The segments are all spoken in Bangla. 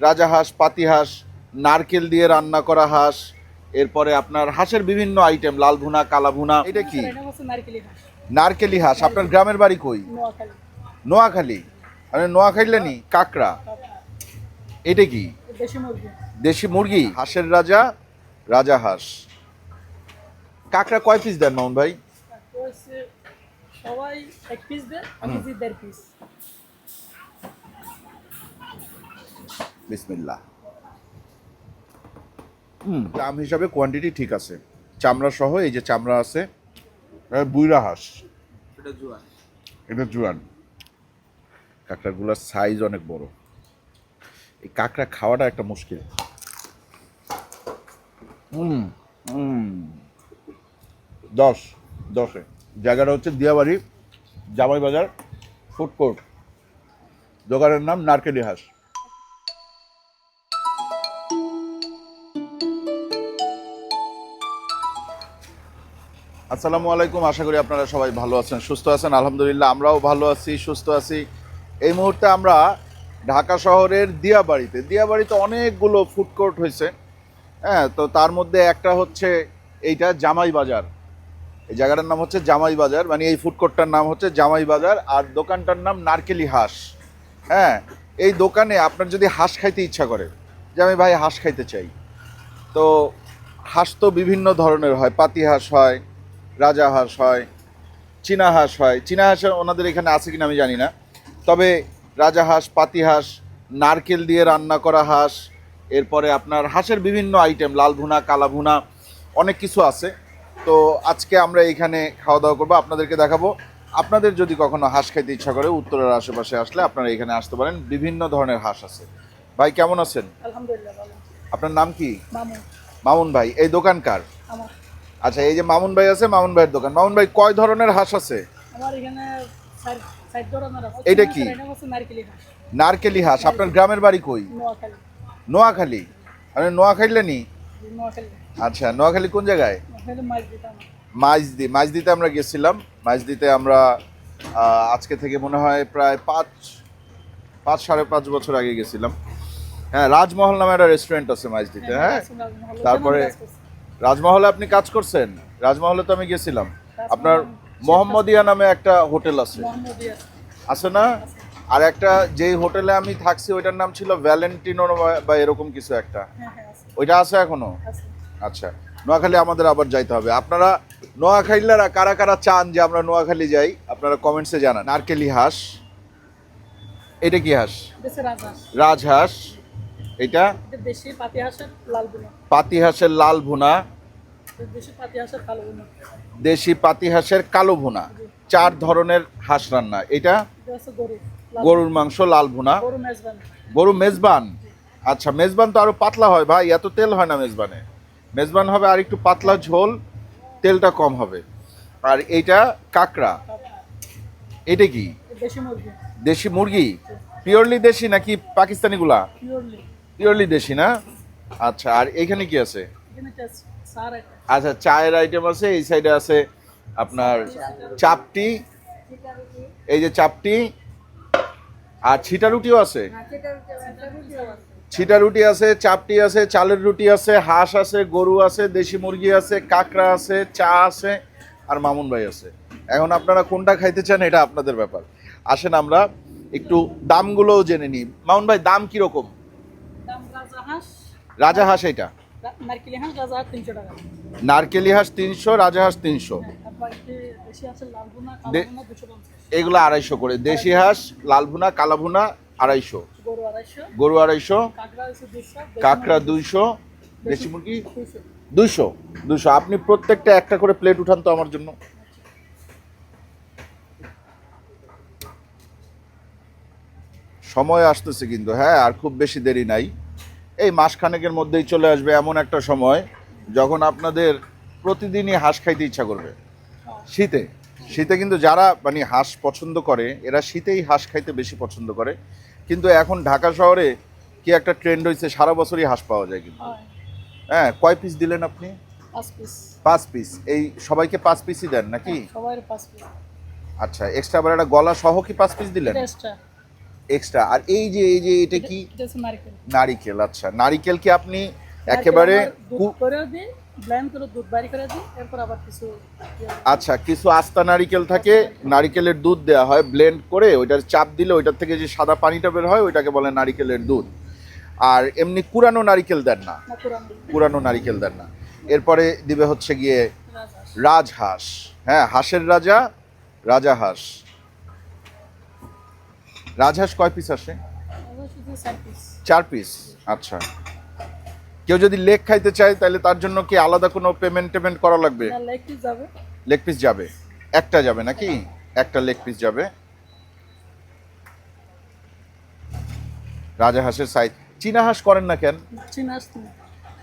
রাজা হাঁস পাতি হাঁস নারকেল দিয়ে রান্না করা হাঁস এরপরে আপনার হাঁসের বিভিন্ন আইটেম লাল ভুনা কালা ভুনা এটা কি? নারকেলি হাঁস। আপনার গ্রামের বাড়ি কই? নোয়াখালী। মানে নোয়াখালী নি কাকড়া। এটা কি? দেশি মুরগি। হাঁসের রাজা রাজা হাঁস। কাকড়া কয় পিস দেন মামুন ভাই? সবাই এক পিস দেয় আমি দেড় পিস বিসমিল্লাহ। হুম। দাম হিসাবে কোয়ান্টিটি ঠিক আছে। চামড়া সহ এই যে চামড়া আছে বুইরা হাঁস। এটা জোয়ান। এটা জুয়ান। কাঁকড়াগুলোর সাইজ অনেক বড়। এই কাঁকড়া খাওয়াটা একটা মুশকিল। হুম হুম। দশ দশে। জায়গাটা হচ্ছে দিয়াবাড়ি জামাই বাজার ফুড কোর্ট। দোকানের নাম নারকেলি হাঁস। আসসালামু আলাইকুম, আশা করি আপনারা সবাই ভালো আছেন, সুস্থ আছেন। আলহামদুলিল্লাহ, আমরাও ভালো আছি, সুস্থ আছি। এই মুহূর্তে আমরা ঢাকা শহরের দিয়াবাড়িতে দিয়াবাড়িতে অনেকগুলো ফুড কোর্ট হয়েছে। হ্যাঁ তো তার মধ্যে একটা হচ্ছে এইটা জামাই বাজার। এই জায়গাটার নাম হচ্ছে জামাই বাজার মানে এই ফুড কোর্টটার নাম হচ্ছে জামাই বাজার, আর দোকানটার নাম নারকেলি হাঁস। হ্যাঁ এই দোকানে আপনার যদি হাঁস খাইতে ইচ্ছা করে, যে আমি ভাই হাঁস খাইতে চাই। তো হাঁস তো বিভিন্ন ধরনের হয়, পাতি হাঁস হয় রাজা হাঁস হয় চীনা হাঁস হয়। চীনা হাঁস ওনাদের এখানে আছে কিনা আমি জানি না। তবে রাজা হাঁস পাতি হাঁস নারকেল দিয়ে রান্না করা হাঁস এরপরে আপনার হাঁসের বিভিন্ন আইটেম লাল ভুনা কালা ভুনা অনেক কিছু আছে। তো আজকে আমরা এখানে খাওয়া দাওয়া করব আপনাদেরকে দেখাবো। আপনাদের যদি কখনো হাঁস খাইতে ইচ্ছা করে উত্তরের আশেপাশে আসলে আপনারা এখানে আসতে পারেন। বিভিন্ন ধরনের হাঁস আছে। ভাই কেমন আছেন? আলহামদুলিল্লাহ আপনার নাম কি? মামুন। মামুন ভাই এই দোকান কার? আমার। আচ্ছা এই যে মামুন ভাই আছে মামুন ভাইয়ের দোকান। মামুন ভাই কয় ধরনের হাঁস আছে? আমার এখানে এটা কি? নারকেলি হাঁস। নারকেলি হাঁস। আপনার গ্রামের বাড়ি কই? নোয়াখালী। মানে নোয়াখালী নি? আচ্ছা নোয়াখালী কোন জায়গায়? মাইজদি মাইজদিতে আমরা গেছিলাম। মাইজদিতে আমরা আজকে থেকে মনে হয় প্রায় পাঁচ পাঁচ সাড়ে পাঁচ বছর আগে গেছিলাম। হ্যাঁ রাজমহল নামে একটা রেস্টুরেন্ট আছে মাইজদিতে হ্যাঁ? তারপরে রাজমহলে আপনি কাজ করছেন? রাজমহলে তো আমি গেছিলাম। আপনার মোহাম্মদিয়া নামে একটা হোটেল আছে। আছে না? আর একটা যেই হোটেলে আমি থাকছি ওইটার নাম ছিল ভ্যালেন্টিনো বা- এরকম কিছু একটা। হ্যাঁ হ্যাঁ ওইটা আছে এখনও? আচ্ছা। নোয়াখালী আমাদের আবার যাইতে হবে। আপনারা নোয়াখালীরা কারা কারা চান যে আমরা নোয়াখালী যাই? আপনারা কমেন্টসে জানান। নারকেলি হাঁস এটা কি হাঁস? রাজহাঁস। এটা পাতি হাঁসের লাল ভুনা। দেশি পাতি হাঁসের কালো ভুনা। চার ধরনের হাঁস রান্না। এটা এটা গরু গরুর মাংস লাল ভুনা। গরু মেজবান। আচ্ছা মেজবান তো আরও পাতলা হয় ভাই এত তেল হয় না মেজবানে। মেজবান হবে আর একটু পাতলা ঝোল তেলটা কম হবে। আর এইটা কাকড়া। এটা কি? দেশি মুরগি। দেশি মুরগি? পিওরলি দেশি নাকি পাকিস্তানিগুলা? পিওরলি পিওরলি দেশি না? আচ্ছা আর এখানে কি আছে? আচ্ছা চায়ের আইটেম আছে এই সাইডে আছে আপনার চাপটি এই যে চাপটি আর ছিটা রুটিও আছে ছিটা রুটি আছে চাপটি আছে চালের রুটি আছে হাঁস আছে গরু আছে দেশি মুরগি আছে কাঁকড়া আছে চা আছে আর মামুন ভাই আছে। এখন আপনারা কোনটা খাইতে চান এটা আপনাদের ব্যাপার। আসেন আমরা একটু দামগুলোও জেনে নিই। মামুন ভাই দাম কীরকম? রাজা হাঁস এটা নারকেলি হাঁস তিনশো রাজা হাঁস তিনশো। পঞ্চাশ। এগুলো আড়াইশো করে। দেশি হাঁস লাল ভুনা কালা ভুনা আড়াইশো। গরু আড়াইশো। কাঁকড়া দুইশো দেশি মুরগি দুইশো। দুইশো আপনি প্রত্যেকটা একটা করে প্লেট উঠান তো আমার জন্য। সময় আসতেছে কিন্তু হ্যাঁ আর খুব বেশি দেরি নাই। এই মাসখানেকের মধ্যেই চলে আসবে এমন একটা সময় যখন আপনাদের প্রতিদিনই হাঁস খাইতে ইচ্ছা করবে। শীতে। শীতে কিন্তু যারা মানে হাঁস পছন্দ করে এরা শীতেই হাঁস খাইতে বেশি পছন্দ করে। কিন্তু এখন ঢাকা শহরে কি একটা ট্রেন্ড হয়েছে সারা বছরই হাঁস পাওয়া যায় কিন্তু। হ্যাঁ। কয় পিস দিলেন আপনি? পাঁচ পিস এই সবাইকে পাঁচ পিসই দেন নাকি? পিস আচ্ছা এক্সট্রা আবার একটা গলা সহ কি পাঁচ পিস দিলেন? এক্সট্রা আর এই যে এই যে এটা কি? নারকেল। আচ্ছা। নারিকেল কি আপনি একেবারে ইয়ে। আচ্ছা কিছু আস্তা নারিকেল থাকে নারিকেলের দুধ দেওয়া হয় ব্লেন্ড করে ওইটার চাপ দিলে ওইটার থেকে যে সাদা পানিটা বের হয় ওইটাকে বলে নারিকেলের দুধ। আর এমনি কুরানো নারিকেল দেন না। কুরানো নারিকেল দেন না। এরপরে দিবে হচ্ছে গিয়ে রাজহাঁস। রাজহাঁস। হ্যাঁ হাঁসের রাজা রাজা হাঁস। রাজহাঁস কয় পিস আসে? চার পিস আচ্ছা। কেউ যদি লেগ খাইতে চায় তাহলে তার জন্য কি আলাদা কোনো পেমেন্ট টেমেন্ট করা লাগবে? লেগ পিস যাবে। একটা যাবে নাকি? একটা লেগ পিস যাবে। রাজা হাঁসের সাইজ চীনা হাঁস করেন না কেন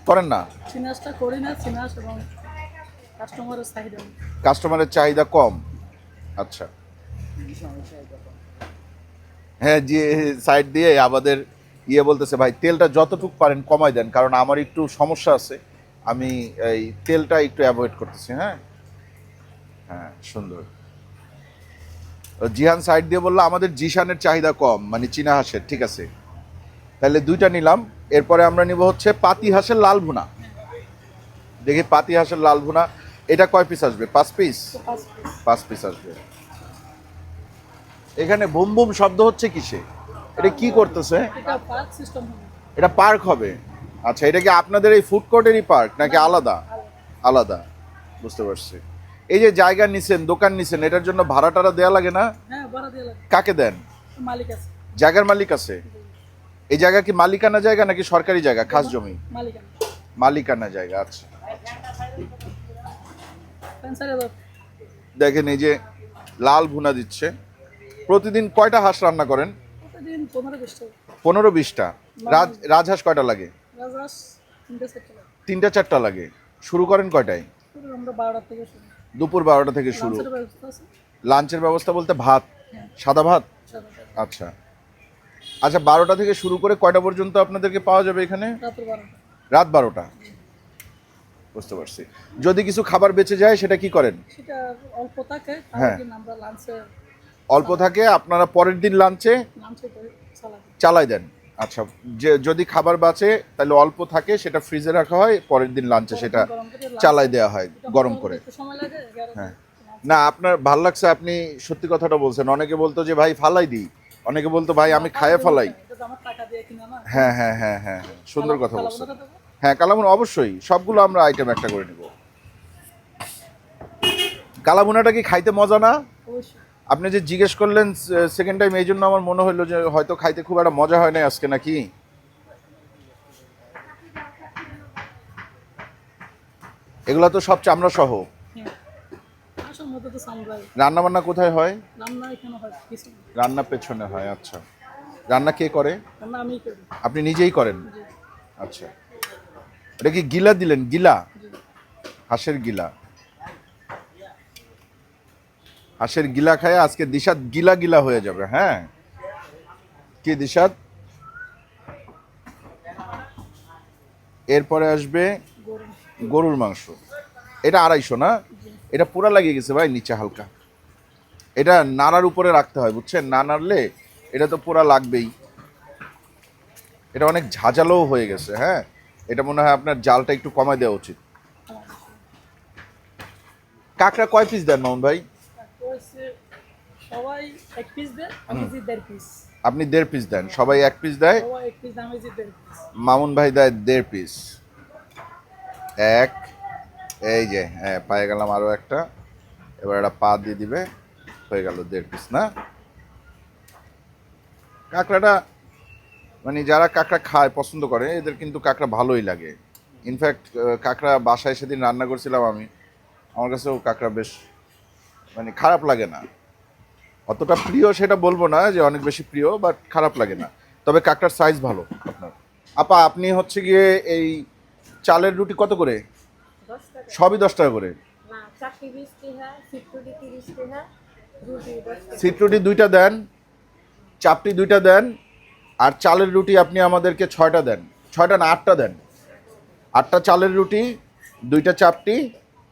করেন না? করি না কাস্টমারের চাহিদা কম। আচ্ছা। হ্যাঁ যে সাইড দিয়ে আমাদের ইয়ে বলতেছে ভাই তেলটা যতটুকু পারেন কমাই দেন কারণ আমার একটু সমস্যা আছে। আমি এই তেলটা একটু অ্যাভয়েড করতেছি হ্যাঁ? হ্যাঁ সুন্দর। জিহান সাইড দিয়ে বলল আমাদের জিশানের চাহিদা কম মানে চীনা হাঁসের ঠিক আছে? তাহলে দুইটা নিলাম। এরপরে আমরা নিব হচ্ছে পাতি হাঁসের লাল ভুনা। দেখি পাতি হাঁসের লাল ভুনা এটা কয় পিস আসবে? পাঁচ পিস। পাঁচ পিস আসবে। এখানে বুম বুম শব্দ হচ্ছে কিসে? এটা কি করতেছে? এটা পার্ক হবে। আচ্ছা এটা কি আপনাদের এই ফুড কোর্টেরই পার্ক নাকি আলাদা? আলাদা। বুঝতে পারছি। এই যে জায়গা নিছেন দোকান নিছেন এটার জন্য ভাড়া টাড়া দেওয়া লাগে না? হ্যাঁ ভাড়া দিয়ে লাগে। কাকে দেন? মালিক আছে। জায়গার মালিক আছে? এই জায়গা কি মালিকানা জায়গা নাকি সরকারি জায়গা খাস জমি? মালিক মালিকানা জায়গা আচ্ছা। দেখেন এই যে লাল ভুনা দিচ্ছে। প্রতিদিন কয়টা হাঁস রান্না করেন? পনেরো বিশটা। রাজ রাজহাঁস কয়টা লাগে? তিনটে চারটা লাগে। শুরু করেন কয়টায়? দুপুর বারোটা থেকে শুরু। লাঞ্চের ব্যবস্থা বলতে ভাত? হ্যাঁ। সাদা ভাত? আচ্ছা। আচ্ছা বারোটা থেকে শুরু করে কয়টা পর্যন্ত আপনাদেরকে পাওয়া যাবে এখানে? রাত বারোটা। বুঝতে পারছি। যদি কিছু খাবার বেঁচে যায় সেটা কি করেন? সেটা অল্প থাকে হ্যাঁ। আমরা লাঞ্চে অল্প থাকে আপনারা পরের দিন লাঞ্চে চালাই দেন। আচ্ছা যে যদি খাবার বাঁচে তাহলে অল্প থাকে সেটা ফ্রিজে রাখা হয় পরের দিন লাঞ্চে সেটা চালাই দেওয়া হয় গরম করে। হ্যাঁ। না আপনার ভালো লাগছে আপনি সত্যি কথাটা বলছেন। অনেকে বলতো যে ভাই ফালাই দিই। অনেকে বলতো ভাই আমি খায়ে ফালাই হ্যাঁ হ্যাঁ হ্যাঁ হ্যাঁ হ্যাঁ সুন্দর কথা বলছেন। হ্যাঁ কালামুন অবশ্যই সবগুলো আমরা আইটেম একটা করে নিব। কালামুনাটা কি খাইতে মজা না? অবশ্যই। আপনি যে জিজ্ঞেস করলেন সেকেন্ড টাইম এই জন্য আমার মনে হলো যে হয়তো খাইতে খুব একটা মজা হয় না আজকে নাকি? এগুলা তো সব চামড়া সহ হ্যাঁ রান্না বান্না কোথায় হয়? রান্না পেছনে। হয় আচ্ছা। রান্না কে করি? আপনি নিজেই করেন? আচ্ছা। এটা কি গিলা দিলেন? গিলা? হাঁসের গিলা। হাঁসের গিলা খায়, আজকে দিশাদ গিলা গিলা হয়ে যাবে হ্যাঁ? কি দিশাদ এরপরে আসবে গরুর মাংস। এটা আড়াইশো, না? এটা পুরা লাগিয়ে গেছে ভাই নিচে হালকা। এটা নাড়ার উপরে রাখতে হয়, বুঝছেন? না নাড়লে এটা তো পুরা লাগবেই। এটা অনেক ঝাঁঝালোও হয়ে গেছে হ্যাঁ? এটা মনে হয় আপনার জালটা একটু কমায় দেওয়া উচিত। কাঁকড়া কয় পিস দেন মামুন ভাই? হচ্ছে সবাই এক পিস দেয় আমি যে দেড় পিস আপনি দেড় পিস দেন সবাই এক পিস দেয়? সবাই এক পিস আমি যে দেড় পিস মামুন ভাই দেয় দেড় পিস এক এই যে হ্যাঁ পায়ে গেলাম আরও একটা। এবার একটা পা দিয়ে দিবে হয়ে গেল দেড় পিস না? কাঁকড়াটা মানে যারা কাঁকড়া খায় পছন্দ করে এদের কিন্তু কাঁকড়া ভালোই লাগে। ইনফ্যাক্ট কাঁকড়া বাসায় সেদিন রান্না করছিলাম আমি। আমার কাছেও কাঁকড়া বেশ মানে খারাপ লাগে না। অতটা প্রিয় সেটা বলব না যে অনেক বেশি প্রিয় বাট খারাপ লাগে না। তবে কাকটার সাইজ ভালো আপনার। আপা আপনি হচ্ছে গিয়ে এই চালের রুটি কত করে? সবই দশ টাকা করে? টাকা সিট রুটি দুইটা দেন চাপটি দুইটা দেন আর চালের রুটি আপনি আমাদেরকে ছয়টা দেন। ছয়টা না আটটা দেন। আটটা চালের রুটি দুইটা চাপটি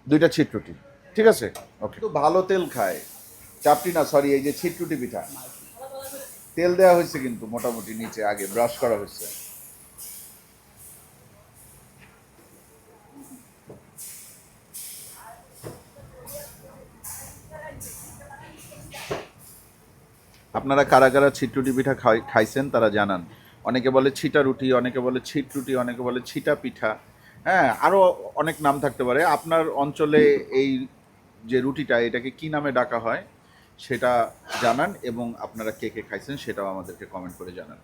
দুইটা ছিট রুটি ঠিক আছে? ওকে তো ভালো তেল খায়। চাপটি না সরি এই যে ছিট রুটি পিঠা। তেল দেওয়া হয়েছে কিন্তু মোটামুটি নিচে, আগে ব্রাশ করা হয়েছে। আপনারা কারা কারা ছিটরুটি পিঠা খাই, খাইছেন তারা জানান। অনেকে বলে ছিটা রুটি অনেকে বলে ছিট রুটি অনেকে বলে ছিটা পিঠা। হ্যাঁ আরও অনেক নাম থাকতে পারে। আপনার অঞ্চলে এই যে রুটিটা, এটাকে কি নামে ডাকা হয় সেটা জানান এবং আপনারা কে কে খাইছেন সেটাও আমাদেরকে কমেন্ট করে জানান।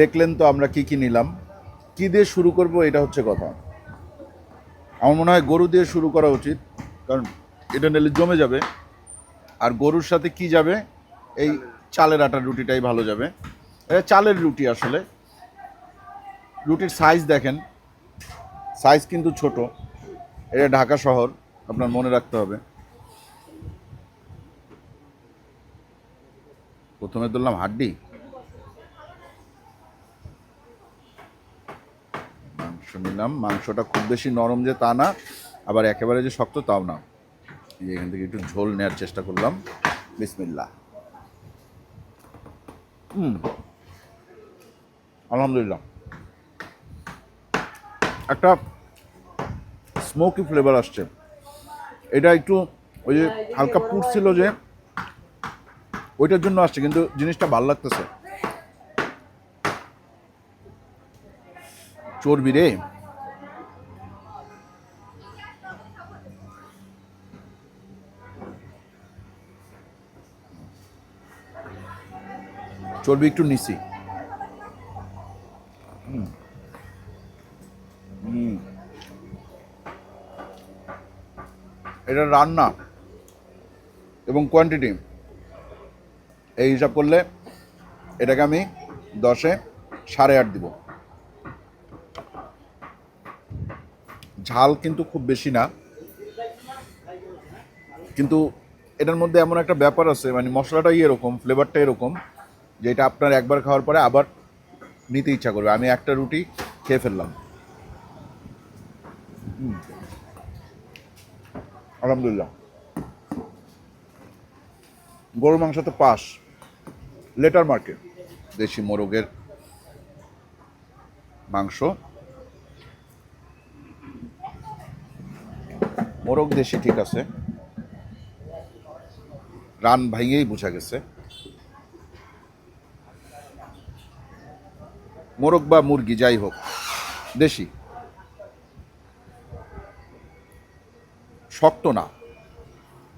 দেখলেন তো আমরা কি কি নিলাম। কি দিয়ে শুরু করব এটা হচ্ছে কথা। আমার মনে হয় গরু দিয়ে শুরু করা উচিত, কারণ এটা নিলে জমে যাবে। আর গরুর সাথে কি যাবে? এই চালের আটার রুটিটাই ভালো যাবে। এটা চালের রুটি আসলে। রুটির সাইজ দেখেন। সাইজ কিন্তু ছোট। এটা ঢাকা শহর, আপনার মনে রাখতে হবে। প্রথমে ধরলাম হাড্ডি। মাংস নিলাম, মাংসটা খুব বেশি নরম যে তা না, আবার একেবারে যে শক্ত তাও না। এখান থেকে একটু ঝোল নেওয়ার চেষ্টা করলাম। বিসমিল্লা হুম। আলহামদুলিল্লাহ। একটা স্মোকি ফ্লেভার আসছে। এটা একটু ওই যে হালকা পুড়ছিল যে, ওইটার জন্য আসছে, কিন্তু জিনিসটা ভালো লাগতেছে। চর্বি রে। চর্বি একটু নিছি। এটা রান্না এবং কোয়ান্টিটি এই হিসাব করলে এটাকে আমি দশে সাড়ে আট দিব। ঝাল কিন্তু খুব বেশি না। কিন্তু এটার মধ্যে এমন একটা ব্যাপার আছে মানে মশলাটাই এরকম ফ্লেভারটা এরকম, যে এটা আপনার একবার খাওয়ার পরে আবার নিতে ইচ্ছা করবে। আমি একটা রুটি খেয়ে ফেললাম। হুম। আলহামদুলিল্লাহ। গরুর মাংস তো পাস। লেটার মার্কেট দেশি মোরগের মাংস। মোরগ দেশি ঠিক আছে। রান ভাইয়েই বোঝা গেছে। মোরগ বা মুরগি যাই হোক, দেশি। শক্ত না,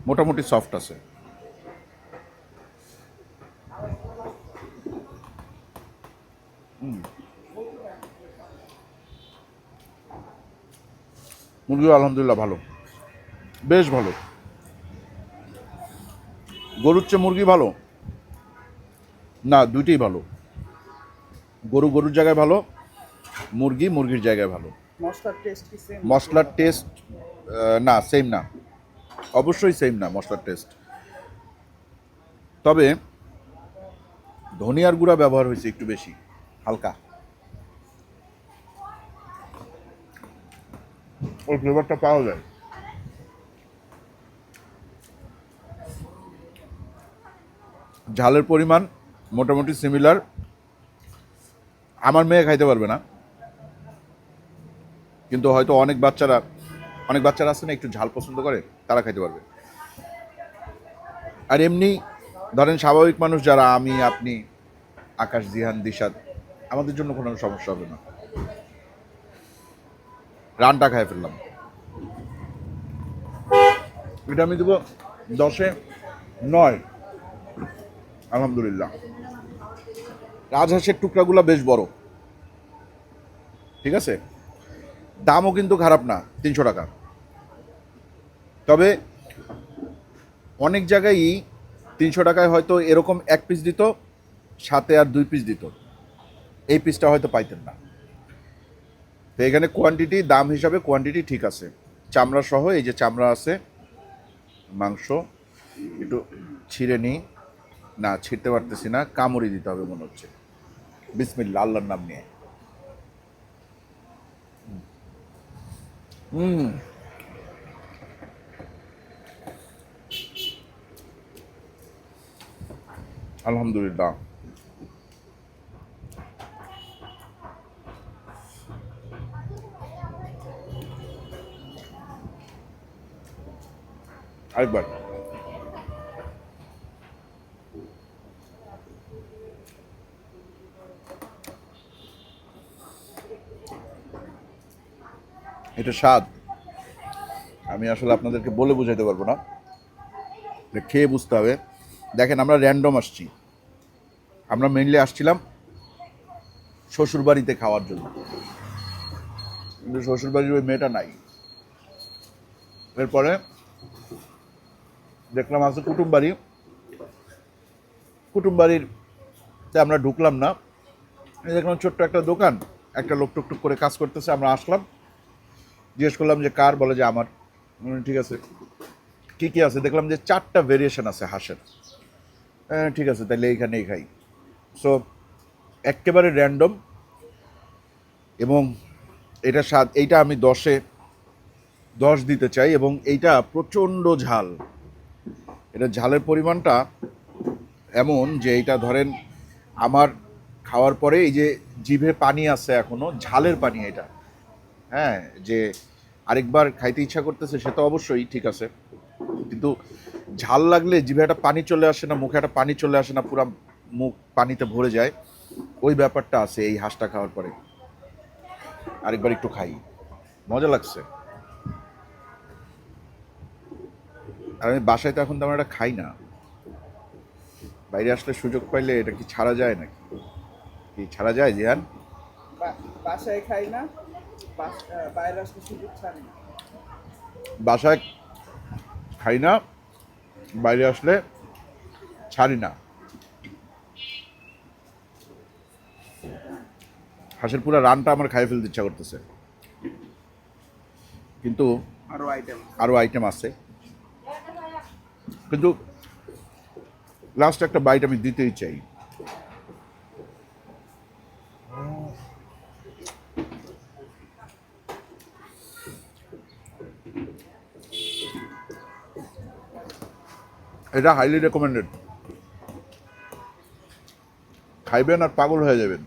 মোটামুটি সফট আছে। মুরগিও আলহামদুলিল্লাহ ভালো। বেশ ভালো। গরুর চেয়ে মুরগি ভালো? না, দুইটাই ভালো। গরু গরুর জায়গায় ভালো, মুরগি মুরগির জায়গায় ভালো। মশলার টেস্ট কি সেম মশলার টেস্ট না সেম না। অবশ্যই সেম না মশলার টেস্ট তবে ধনিয়ার গুঁড়া ব্যবহার হয়েছে একটু বেশি হালকা। ওই ফ্লেভারটা পাওয়া যায়। ঝালের পরিমাণ মোটামুটি সিমিলার আমার মেয়ে খাইতে পারবে না। কিন্তু হয়তো অনেক বাচ্চারা অনেক বাচ্চারা আছে না, একটু ঝাল পছন্দ করে, তারা খাইতে পারবে। আর এমনি ধরেন স্বাভাবিক মানুষ যারা, আমি, আপনি, আকাশ, জিহান দিশাদ আমাদের জন্য কোনো সমস্যা হবে না। রানটা খাই ফেললাম। এটা আমি দেবো দশে নয়। আলহামদুলিল্লাহ। রাজহাঁসের টুকরাগুলো বেশ বড়। ঠিক আছে? দামও কিন্তু খারাপ না, তিনশো টাকা। তবে অনেক জায়গায়ই তিনশো টাকায় হয়তো এরকম এক পিস দিত, সাথে আর দুই পিস দিত। এই পিসটা হয়তো পাইতেন না। তো এখানে কোয়ান্টিটি দাম হিসাবে কোয়ান্টিটি ঠিক আছে। চামড়া সহ, এই যে চামড়া আছে, মাংস, একটু ছিঁড়ে নিই না, ছিঁড়তে পারতেছি না, কামড়ি দিতে হবে মনে হচ্ছে। বিসমিল্লা আল্লাহর নাম নিয়ে। হুম আলহামদুলিল্লাহ আরেকবার এটা স্বাদ। আমি আসলে আপনাদেরকে বলে বোঝাইতে পারব না। খেয়ে বুঝতে হবে। দেখেন, আমরা র্যান্ডম আসছি। আমরা মেনলি আসছিলাম শ্বশুরবাড়িতে খাওয়ার জন্য। কিন্তু শ্বশুরবাড়ির ওই মেয়েটা নাই। এরপরে দেখলাম আছে কুটুম বাড়ি কুটুম বাড়ির আমরা ঢুকলাম না। দেখলাম ছোট্ট একটা দোকান। একটা লোক টুকটুক করে কাজ করতেছে, আমরা আসলাম। জিজ্ঞেস করলাম যে কার? বলে যে আমার। ঠিক আছে। কি কি আছে? দেখলাম যে চারটা ভেরিয়েশন আছে হাঁসের। ঠিক আছে তাহলে এইখানেই খাই। সো একেবারে র্যান্ডম এবং এটা স্বাদ, এইটা আমি দশে, দশ দিতে চাই এবং এইটা প্রচণ্ড ঝাল। এটা ঝালের পরিমাণটা এমন যে এইটা ধরেন আমার খাওয়ার পরে এই যে জিভে পানি আছে এখনও ঝালের পানি এটা। হ্যাঁ যে আরেকবার খাইতে ইচ্ছা করতেছে, সে তো অবশ্যই ঠিক আছে। কিন্তু ঝাল লাগলে জিভে একটা পানি চলে আসে না, মুখে একটা পানি চলে আসে না, পুরো মুখ পানিতে ভরে যায়, ওই ব্যাপারটা আছে এই হাঁসটা খাওয়ার পরে। আরেকবার একটু খাই। মজা লাগছে। আর আমি বাসায় তো এখন তেমন একটা খাই না। বাইরে আসলে সুযোগ পাইলে এটা কি ছাড়া যায় নাকি? কি ছাড়া যায়, জিয়ান? বা- বাসায় খাই না। বাসায় খাই না বাইরে আসলে ছাড়ি না। হাঁসের পুরো রানটা আমার খাই ফেলতে ইচ্ছা করতেছে। কিন্তু আরও আইটেম আরও আইটেম আছে। কিন্তু লাস্ট একটা বাইট আমি দিতেই চাই। এটা হাইলি রেকমেন্ডেড খাইবেন আর পাগল হয়ে যাবেন।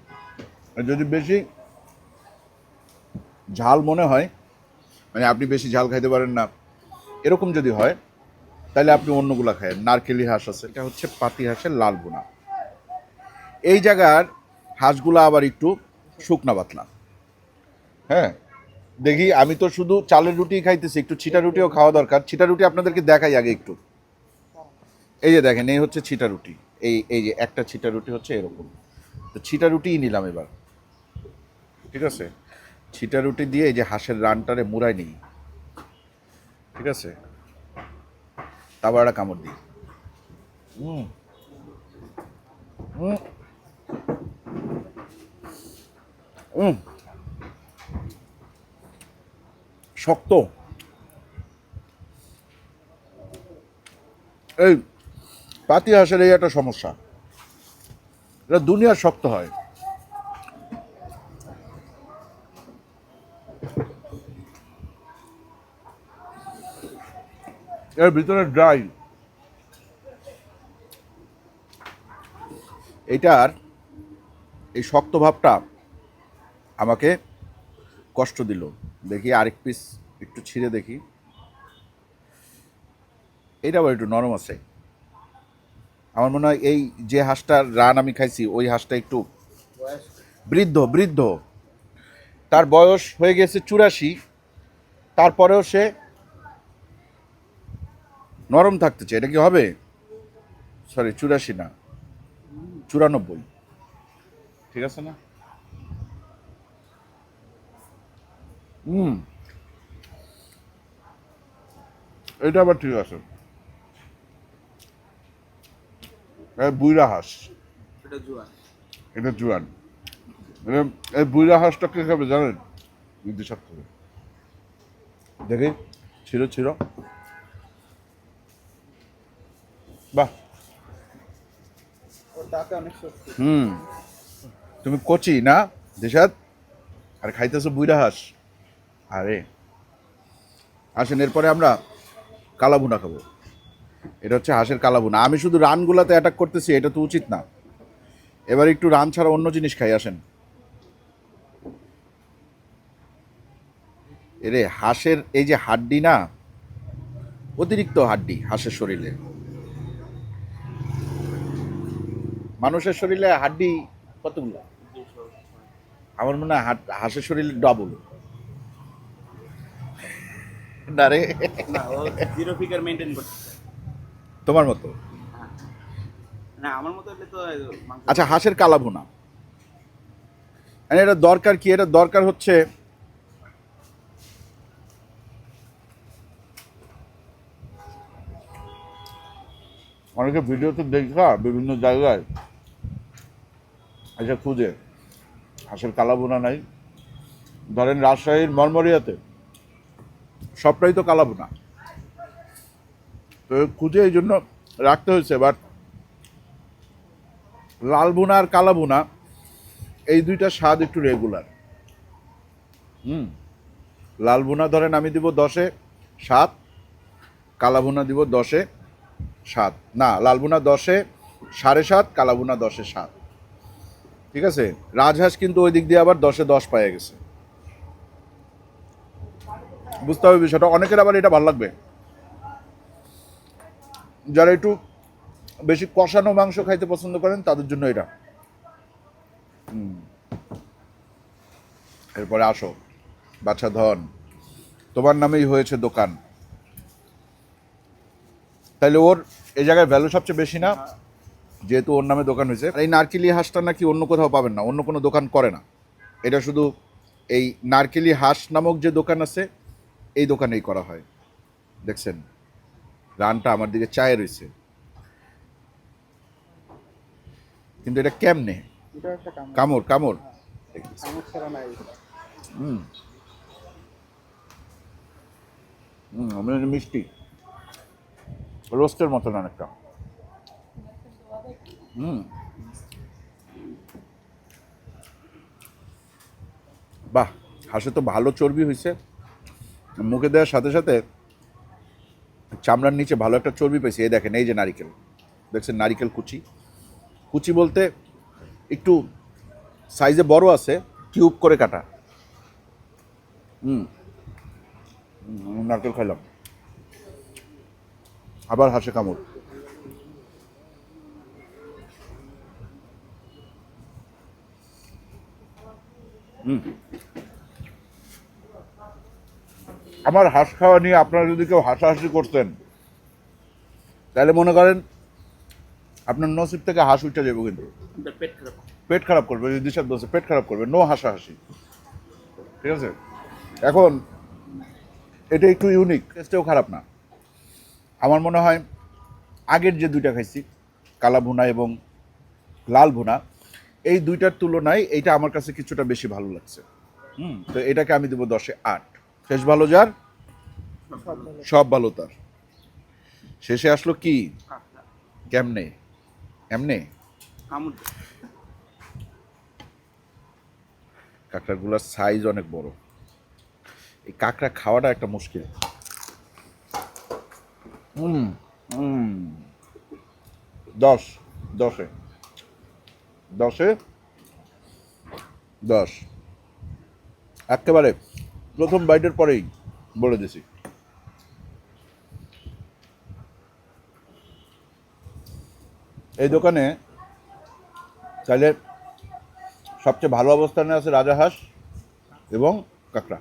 যদি বেশি ঝাল মনে হয় মানে আপনি বেশি ঝাল খাইতে পারেন না, এরকম যদি হয়, তাহলে আপনি অন্যগুলা খায়েন নারকেলি হাঁস আছে, এটা হচ্ছে পাতি হাঁসের লাল বোনা এই জায়গার হাঁসগুলা আবার একটু শুকনা পাতলা। হ্যাঁ দেখি, আমি তো শুধু চালের রুটি খাইতেছি, একটু ছিটা রুটিও খাওয়া দরকার। ছিটা রুটি আপনাদেরকে দেখাই আগে একটু। এই যে দেখেন, এই হচ্ছে ছিটা রুটি। এই এই যে একটা ছিটা রুটি হচ্ছে এরকম। তো ছিটা রুটিই নিলাম এবার। ঠিক আছে? ছিটা রুটি দিয়ে এই যে হাঁসের রানটারে মুড়াই নিই। ঠিক আছে? তারপর একটা কামড় দিই। হুম। হুম। হুম। শক্ত। এই পাতি হাঁসের এই একটা সমস্যা। এটা দুনিয়ার শক্ত হয়। এর ভিতরে ড্রাই। এইটার এই শক্ত ভাবটা আমাকে কষ্ট দিল। দেখি আরেক পিস একটু ছিঁড়ে দেখি। এটা আবার একটু নরম আছে। আমার মনে হয় এই যে হাঁসটার রান আমি খাইছি, ওই হাঁসটা একটু বৃদ্ধ বৃদ্ধ। তার বয়স হয়ে গেছে চুরাশি। তারপরেও সে নরম থাকতে চাই এটা কি হবে? সরি চুরাশি না। চুরানব্বই। ঠিক আছে না? হুম। এটা আবার ঠিক আছে এই বুইরা হাঁস। এটা জুয়া জুয়ান। মানে এই বুইরা হাঁসটা কে খাবে জানেন? বিদ্যুৎ করে দেখি ছিল ছিল বাহ। হুম। তুমি কচি না দেশাদ আর খাইতেছো বুইরা হাঁস। আরে। আসেন এরপরে আমরা কালা ভুনা খাব। এটা হচ্ছে হাঁসের কালাবুনা। আমি শুধু রানগুলাতে অ্যাটাক করতেছি, এটা তো উচিত না। এবার একটু রান ছাড়া অন্য জিনিস খাই, আসেন। এরে, হাঁসের এই যে হাড্ডি না, অতিরিক্ত হাড্ডি হাঁসের শরীরে। মানুষের শরীরে হাড্ডি কতগুলো? আমার মনে হয় হাঁসের শরীরে ডবল না রে। জিরো ফিগার মেনটেন করতেছে। তোমার মতো? না আমার মতো হলে তো আচ্ছা হাঁসের কালা ভুনা এটা দরকার কি? এটা দরকার হচ্ছে অনেকে ভিডিওতে দেখা বিভিন্ন জায়গায় আচ্ছা খুঁজে। হাঁসের কালা ভুনা নাই। ধরেন রাজশাহীর মরমরিয়াতে সবটাই তো কালা ভুনা তো খুঁজে এই জন্য রাখতে হয়েছে বাট লাল ভুনা আর কালা ভুনা, এই দুইটা স্বাদ একটু রেগুলার হুম, লাল ভুনা ধরেন আমি দিব দশে সাত, কালা ভুনা দিব দশে সাত। না, লাল ভুনা দশে সাড়ে সাত, কালা ভুনা দশে সাত। ঠিক আছে? রাজহাঁস কিন্তু ওই দিক দিয়ে আবার দশে দশ পায়ে গেছে। বুঝতে হবে বিষয়টা, অনেকের আবার এটা ভালো লাগবে। যারা একটু বেশি কষানো মাংস খাইতে পছন্দ করেন, তাদের জন্য এটা। এরপরে আসো, বাচ্চা ধন। তোমার নামেই হয়েছে দোকান। তাহলে ওর এই জায়গায় ভ্যালু সবচেয়ে বেশি না? যেহেতু ওর নামে দোকান হয়েছে। এই নারকেলি হাঁসটা নাকি অন্য কোথাও পাবেন না, অন্য কোনো দোকান করে না। এটা শুধু এই নারকেলি হাঁস নামক যে দোকান আছে, এই দোকানেই করা হয়। দেখছেন? রানটা আমার দিকে চায়ে রয়েছে কিন্তু এটা কেমনে? কামড়। কামড় হুম। হুম মিষ্টি। রোস্টের মতন অনেকটা হুম। বাহ হাঁসে তো ভালো চর্বি হয়েছে মুখে দেওয়ার সাথে সাথে চামড়ার নিচে ভালো একটা চর্বি পেয়েছে। এই দেখেন, এই যে নারিকেল। দেখছেন নারিকেল কুচি। কুচি বলতে একটু সাইজে বড় আছে, কিউব করে কাটা। হুম। নারকেল খাইলাম। আবার হাসে কামড়। হুম। আমার হাঁস খাওয়া নিয়ে আপনারা যদি কেউ হাসাহাসি করতেন তাহলে মনে করেন আপনার নসিব থেকে হাঁস উঠে যাব কিন্তু। পেট খারাপ পেট খারাপ করবে যদি দিশার দোষে পেট খারাপ করবে নো হাসাহাসি। ঠিক আছে? এখন এটা একটু ইউনিক টেস্টেও খারাপ না। আমার মনে হয় আগের যে দুইটা খাইছি কালা ভুনা এবং লাল ভুনা এই দুইটার তুলনায় এইটা আমার কাছে কিছুটা বেশি ভালো লাগছে। হুম তো এটাকে আমি দেবো দশে আট। শেষ ভালো যার? সব ভালো। তার। শেষে আসলো কি? কেমনে? এমনে কাঁকড়াগুলোর সাইজ অনেক বড়। এই কাঁকড়া খাওয়াটা একটা মুশকিল। হুম হুম। দশ দশে। দশে? দশ। একেবারে প্রথম বাইটের পরেই বলে দিছি। এই দোকানে চাইলে সবচেয়ে ভালো অবস্থানে আছে রাজাহাঁস এবং কাঁকড়া।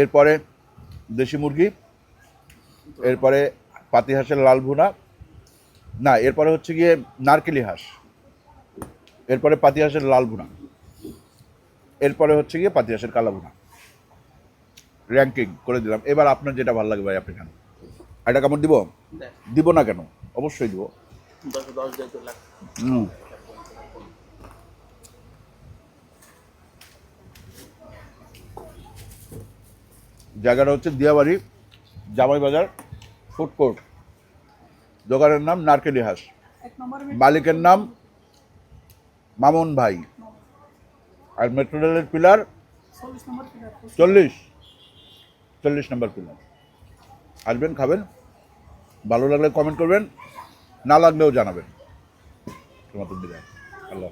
এরপরে দেশি মুরগি, এরপরে পাতি হাঁসের লাল ভুনা, না, এরপরে হচ্ছে গিয়ে নারকেলি হাঁস, এরপরে পাতি হাঁসের লাল ভুনা, এরপরে হচ্ছে গিয়ে পাতি হাঁসের কালা ভুনা। র্যাঙ্কিং করে দিলাম। এবার আপনার যেটা ভালো লাগে ভাই আপনি খান। এটা কেমন দিব? দিব না কেন? অবশ্যই দিব। হুম। জায়গাটা হচ্ছে দিয়াবাড়ি জামাই বাজার ফুড কোর্ট। দোকানের নাম নারকেলি হাঁস। এক মালিকের নাম মামুন ভাই। আর মেট্রো রেলের পিলার চল্লিশ নম্বর পিলার। চল্লিশ নম্বর পিলার আসবেন, খাবেন। ভালো লাগলে কমেন্ট করবেন, না লাগলেও জানাবেন। তোমাদের বিদায়। আল্লাহ